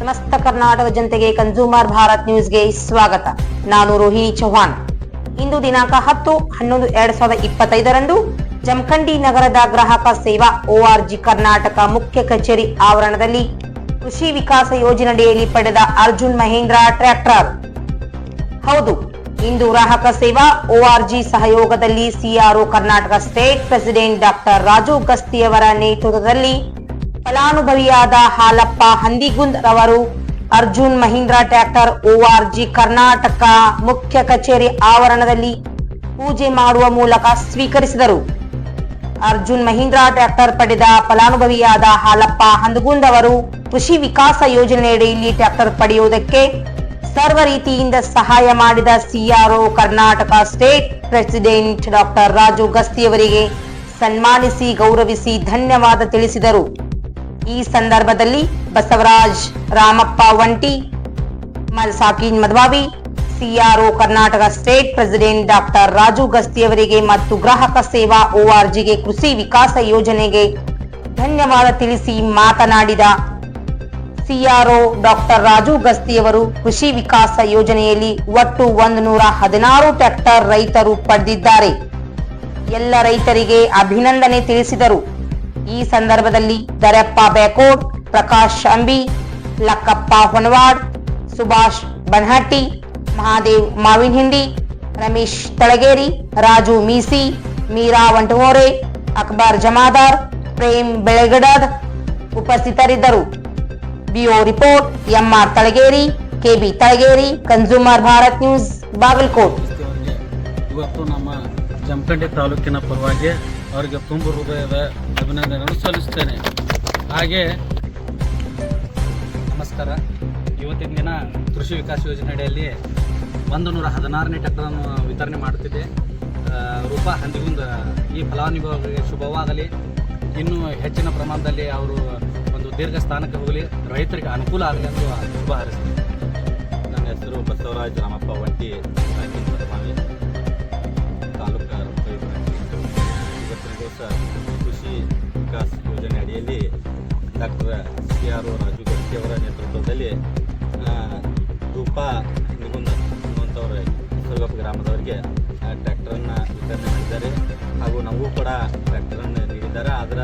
ಸಮಸ್ತ ಕರ್ನಾಟಕ ಜನತೆಗೆ ಕನ್ಸೂಮರ್ ಭಾರತ್ ನ್ಯೂಸ್ಗೆ ಸ್ವಾಗತ. ನಾನು ರೋಹಿಣಿ ಚೌಹಾಣ್ ಇಂದು ದಿನಾಂಕ ಹತ್ತು ಹನ್ನೊಂದು ಎರಡ್ ಸಾವಿರದ ಇಪ್ಪತ್ತೈದರಂದು ಜಮಖಂಡಿ ನಗರದ ಗ್ರಾಹಕ ಸೇವಾ ಓಆರ್ಜಿ ಕರ್ನಾಟಕ ಮುಖ್ಯ ಕಚೇರಿ ಆವರಣದಲ್ಲಿ ಕೃಷಿ ವಿಕಾಸ ಯೋಜನೆಯಡಿಯಲ್ಲಿ ಪಡೆದ ಅರ್ಜುನ್ ಮಹೇಂದ್ರ ಟ್ರ್ಯಾಕ್ಟರ್. ಹೌದು, ಇಂದು ಗ್ರಾಹಕ ಸೇವಾ ಓಆರ್ಜಿ ಸಹಯೋಗದಲ್ಲಿ CRO Karnataka state president doctor Raju ಗಸ್ತಿಯವರ ನೇತೃತ್ವದಲ್ಲಿ ಫಲಾನುಭವಿಯಾದ ಹಾಲಪ್ಪ ಹಂದಿಗುಂದ್ ರವರು, ಅರ್ಜುನ್ ಮಹೀಂದ್ರ ಟ್ರ್ಯಾಕ್ಟರ್ ಓಆರ್ಜಿ ಕರ್ನಾಟಕ ಮುಖ್ಯ ಕಚೇರಿ ಆವರಣದಲ್ಲಿ ಪೂಜೆ ಮಾಡುವ ಮೂಲಕ ಸ್ವೀಕರಿಸಿದರು. ಅರ್ಜುನ್ ಮಹೀಂದ್ರ ಟ್ರ್ಯಾಕ್ಟರ್ ಪಡೆದ ಫಲಾನುಭವಿಯಾದ ಹಾಲಪ್ಪ ಹಂದಗುಂದ್ ಅವರು ಕೃಷಿ ವಿಕಾಸ ಯೋಜನೆಯಡಿಯಲ್ಲಿ ಟ್ರ್ಯಾಕ್ಟರ್ ಪಡೆಯುವುದಕ್ಕೆ ಸರ್ವ ರೀತಿಯಿಂದ ಸಹಾಯ ಮಾಡಿದ CRO Karnataka state president doctor Raju ಗಸ್ತಿಯವರಿಗೆ ಸನ್ಮಾನಿಸಿ ಗೌರವಿಸಿ ಧನ್ಯವಾದ ತಿಳಿಸಿದರು. ಈ ಸಂದರ್ಭದಲ್ಲಿ ಬಸವರಾಜ್ ರಾಮಪ್ಪ ವಂಟಿ ಸಾಕೀನ್ ಮದ್ವಾವಿ, CRO Karnataka state president doctor Raju ಗಸ್ತಿಯವರಿಗೆ ಮತ್ತು ಗ್ರಾಹಕ ಸೇವಾ ಓಆರ್ಜಿಗೆ ಕೃಷಿ ವಿಕಾಸ ಯೋಜನೆಗೆ ಧನ್ಯವಾದ ತಿಳಿಸಿ ಮಾತನಾಡಿದ ಸಿಆರ್ಒ ಡಾಕ್ಟರ್ ರಾಜು ಗಸ್ತಿಯವರು ಕೃಷಿ ವಿಕಾಸ ಯೋಜನೆಯಲ್ಲಿ ಒಟ್ಟು ಒಂದು ನೂರ ಹದಿನಾರು ಟ್ರ್ಯಾಕ್ಟರ್ ರೈತರು ಪಡೆದಿದ್ದಾರೆ. ಎಲ್ಲ ರೈತರಿಗೆ ಅಭಿನಂದನೆ ತಿಳಿಸಿದರು. ಈ ಸಂದರ್ಭದಲ್ಲಿ ದರಪ್ಪ ಬೇಕೋಡ್ ಪ್ರಕಾಶ್ ಅಂಬಿ, ಲಕ್ಕಪ್ಪ ಹೊನವಾಡ್, ಸುಭಾಷ್ ಬನ್ಹಟ್ಟಿ, ಮಹಾದೇವ್ ಮಾವಿನ ಹಿಂಡಿ, ರಮೇಶ್ ತಳಗೇರಿ, ರಾಜು ಮೀಸಿ, ಮೀರಾ ವಂಟಮೋರೆ ಅಕ್ಬರ್ ಜಮಾದಾರ್, ಪ್ರೇಮ್ ಬೆಳಗಡದ್ ಉಪಸ್ಥಿತರಿದ್ದರು. BO report, MR Talageri, KB Talageri, consumer Bharat news, Bagalkot. ಇವತ್ತು ನಮ್ಮ ಜಮಖಂಡಿ ತಾಲೂಕಿನ ಪರವಾಗಿ ಅವರಿಗೆ ತುಂಬ ಹೃದಯದ ಅಭಿನಂದನೆಗಳನ್ನು ಸಲ್ಲಿಸ್ತೇನೆ. ಹಾಗೆ ನಮಸ್ಕಾರ. ಇವತ್ತಿನ ದಿನ ಕೃಷಿ ವಿಕಾಸ ಯೋಜನೆ ಅಡಿಯಲ್ಲಿ ಒಂದು ನೂರ ಹದಿನಾರನೇ ಟ್ರ್ಯಾಕ್ಟರನ್ನು ವಿತರಣೆ ಮಾಡುತ್ತಿದೆ. ರೂಪ ಹಂದಿಗುಂದ ಈ ಫಲಾನುಭವಿಗಳಿಗೆ ಶುಭವಾಗಲಿ. ಇನ್ನೂ ಹೆಚ್ಚಿನ ಪ್ರಮಾಣದಲ್ಲಿ ಅವರು ಒಂದು ದೀರ್ಘ ಸ್ಥಾನಕ್ಕೆ ಹೋಗಲಿ. ರೈತರಿಗೆ ಅನುಕೂಲ ಆಗಲಿ ಎಂದು ಶುಭ ಹಾರಿಸ್ತೀನಿ. ನನ್ನ ಹೆಸರು ಬಸವರಾಜ್ ರಾಮಪ್ಪ ಒಂಟಿ. ಕೃಷಿ ವಿಕಾಸ್ ಯೋಜನೆ ಅಡಿಯಲ್ಲಿ doctor C R O Raju ಅವರ ನೇತೃತ್ವದಲ್ಲಿ ರೂಪಾ ನಿಗುಂದ ಅನ್ನುವಂಥವ್ರ ಸುರಗಪ್ಪ ಗ್ರಾಮದವರಿಗೆ ಟ್ರ್ಯಾಕ್ಟರನ್ನು ವಿತರಣೆ ಮಾಡಿದ್ದಾರೆ. ಹಾಗೂ ನಮಗೂ ಕೂಡ ಟ್ರ್ಯಾಕ್ಟರನ್ನು ನೀಡಿದ್ದಾರೆ. ಅದರ